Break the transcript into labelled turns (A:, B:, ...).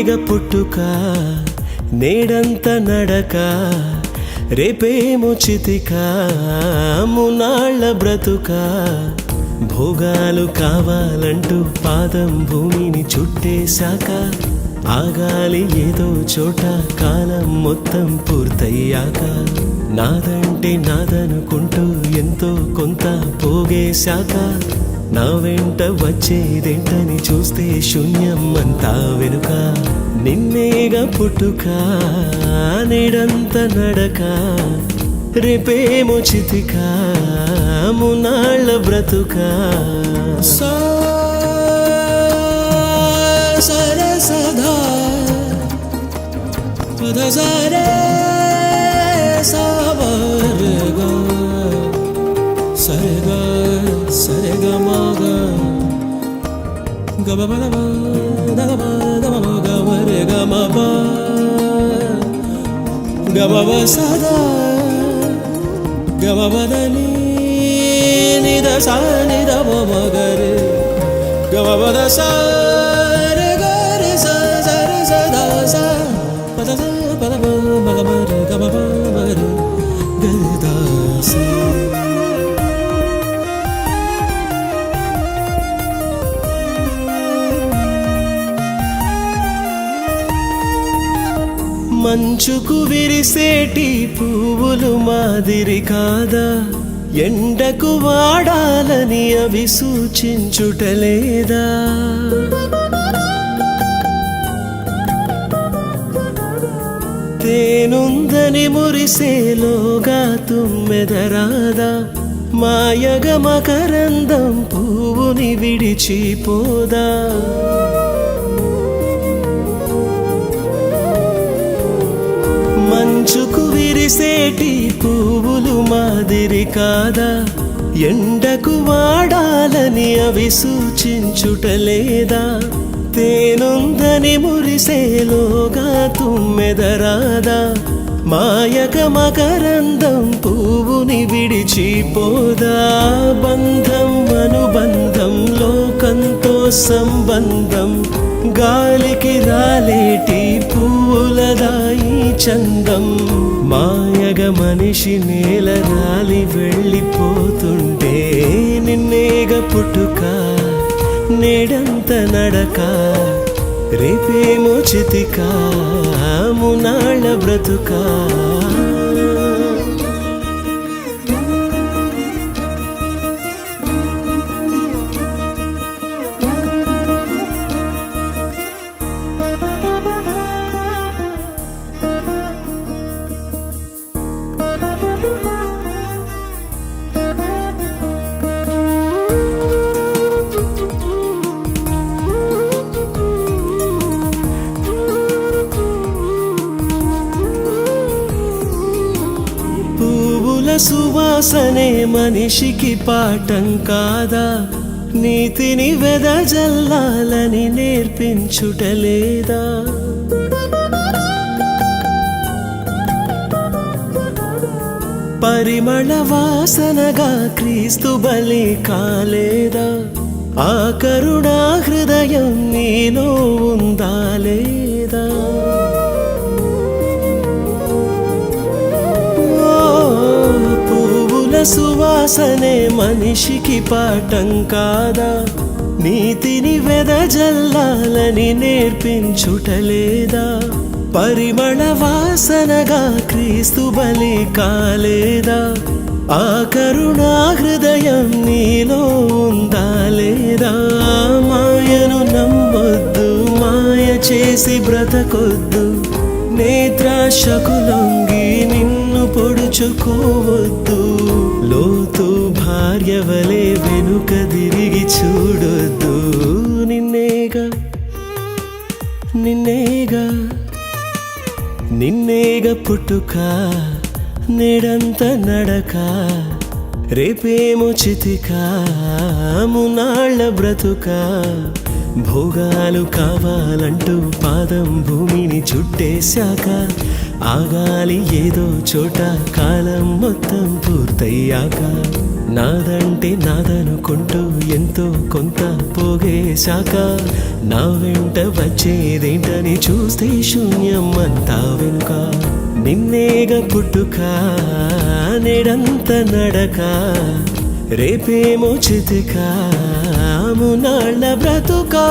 A: నిన్నేగ పుట్టుక నేడంత నడక రేపేమో చితిక మునాళ్ళ బ్రతుక. భోగాలు కావాలంటూ పాదం భూమిని చుట్టేశాక ఆగాలి ఏదో చోట కాలం మొత్తం పూర్తయ్యాక. నాదంటే నాదనుకుంటూ ఎంతో కొంత పోగేశాక నా వెంట వచ్చేదేంటని చూస్తే శూన్యం అంతా పుట్టుక నిడంత నడక రేపేమో చితిక మునాళ్ళ బ్రతుక. సా సరే సదా పద సరే సావర్గా. సరిగా సరిగా గబ బల ಬಾಬಾ ಗಬವ ಸದಾ ಗವವದನಿ ನಿದ ಸಾ ನಿದ ಮಗರ ಗವವದ ಸಾರ ಗರ ಸದಾ ಸಾ ಪದ మంచుకు విరిసేటి పువ్వులు మాదిరి కాదా? ఎండకు వాడాలని అవి సూచించుటలేదా? తేనుందని మురిసేలోగా తుమ్మెదరాదా? మాయగ మకరందం పువ్వుని విడిచిపోదా? మంచుకు పువ్వులు మాదిరి కాదా? ఎండకు వాడాలని అవి సూచించుటలేదా? తేనుందని మురిసేలోగా తుమ్మెదరాదా? మాయక మకరందం పువ్వుని విడిచిపోదా? బంధం అనుబంధం లోకంతో సంబంధం గాలికి రాలేటి పూలదాయి చందం? మాయగ మనిషి నేల రాలి వెళ్ళిపోతుంటే నిన్నేగ పుట్టుక నేడంత నడక రేపేమో చితిక మునాళ్ళ బ్రతుకా. సువాసనే మనిషికి పాఠం కాదా? నీతిని వెదజల్లాలని నేర్పించుటలేదా పరిమళ వాసనగా క్రీస్తు బలి కాలేదా? ఆ కరుణా హృదయం నీలో ఉందా లేదా? సువాసనే మనిషికి పాఠం కాదా? నీతిని వెదజల్లాలని నేర్పించుటలేదా? పరిమళ వాసనగా క్రీస్తు బలి కాలేదా? ఆ కరుణా హృదయం నీలో ఉందా లేదా? మాయను నమ్మొద్దు మాయ చేసి బ్రతకొద్దు. నేత్రాశకులొంగి నిన్ను పొడుచుకోవద్దు. లోతు భార్య వలె వెనుక తిరిగి చూడొద్దు. నిన్నేగా నిన్నేగా నిన్నేగా పుట్టుక నేడంత నడక రేపేమో చితిక మునాళ్ళ బ్రతుక. భోగాలు కావాలంటూ పాదం భూమిని చుట్టేశాక ఆగాలి ఏదో చోట కాలం మొత్తం పూర్తయ్యాక. నాదంటే నాదనుకుంటూ ఎంతో కొంత పోగేశాక. నా వెంట వచ్చేదేంటని చూస్తే శూన్యం అంతా వెనుక. నిన్నేగ పుట్టుక నేడంత నడక రేపేమో చితికా. మునాళ్ళ బ్రతుకా.